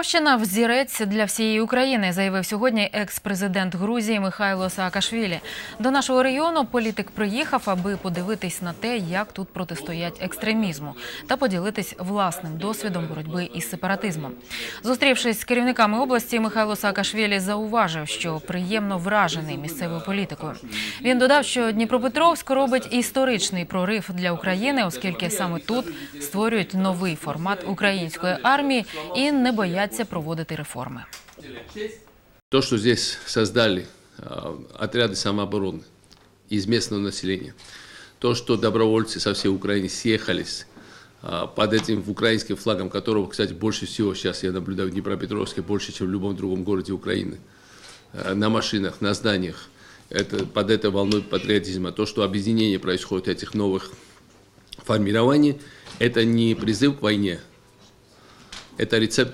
Дніпровщина взірець для всієї України, заявив сьогодні екс-президент Грузії Михайло Саакашвілі. До нашого регіону політик приїхав, аби подивитись на те, як тут протистоять екстремізму, та поділитись власним досвідом боротьби із сепаратизмом. Зустрівшись з керівниками області, Михайло Саакашвілі зауважив, що приємно вражений місцевою політикою. Він додав, що Дніпропетровськ робить історичний прорив для України, оскільки саме тут створюють новий формат української армії і не бояться проводити реформи. То, что здесь создали а, отряды самообороны из местного населения, то, что добровольцы со всей Украины съехались а, под этим украинским флагом, которого, кстати, больше всего сейчас я наблюдаю в Днепропетровске, больше, чем в любом другом городе Украины, а, на машинах, на зданиях, это, под этой волной патриотизма, то, что объединение происходит этих новых формирований, это не призыв к войне, это рецепт